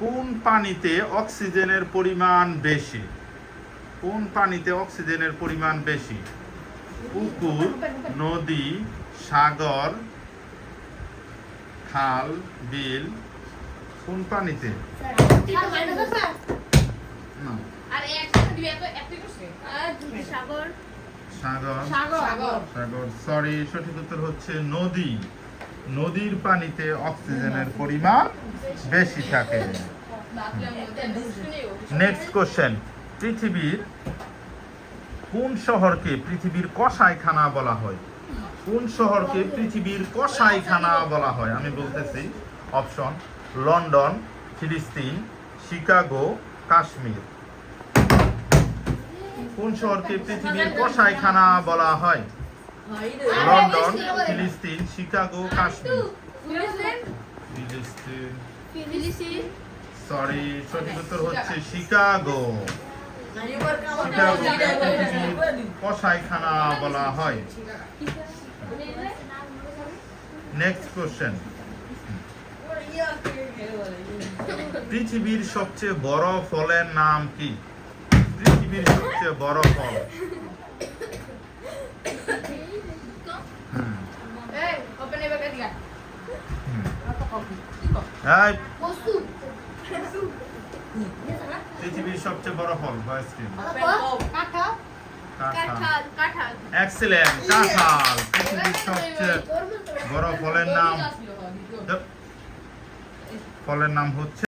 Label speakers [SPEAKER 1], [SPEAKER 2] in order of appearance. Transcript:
[SPEAKER 1] কোন পানিতে অক্সিজেনের পরিমাণ বেশি? কোন পানিতে অক্সিজেনের পরিমাণ বেশি? পুকুর নদী সাগর খাল বিল কোন পানিতে?
[SPEAKER 2] সাগর।
[SPEAKER 1] সাগর। সরি সঠিক উত্তর হচ্ছে নদী। নদীর পানিতে অক্সিজেনের পরিমাণ বেশি থাকে। নেক্সট কোশ্চেন পৃথিবীর কোন শহরকে পৃথিবীর কসাইখানা বলা হয়? কোন শহরকে পৃথিবীর কসাইখানা বলা হয়? আমি বলতেছি অপশন লন্ডন, ফিলিস্তিন, শিকাগো, কাশ্মীর। কোন শহরকে পৃথিবীর কসাইখানা বলা হয়? লন্ডন, ফিলিস্তিন, শিকাগো, কাশ্মীর। সরি, সঠিক উত্তর হচ্ছে শিকাগো। কসাইখানা বলা হয়। নেক্সট কোশ্চেন পৃথিবীর সবচেয়ে বড় ফলের নাম কি? পৃথিবীর সবচেয়ে বড় ফল।
[SPEAKER 2] বস্তু
[SPEAKER 1] পৃথিবীর সবচেয়ে বড় ফল
[SPEAKER 2] কাঁঠাল। কাঁঠাল।
[SPEAKER 1] এক্সেলেন্ট কাঁঠাল পৃথিবীর সবচেয়ে বড় ফলের নাম। ফলের নাম হচ্ছে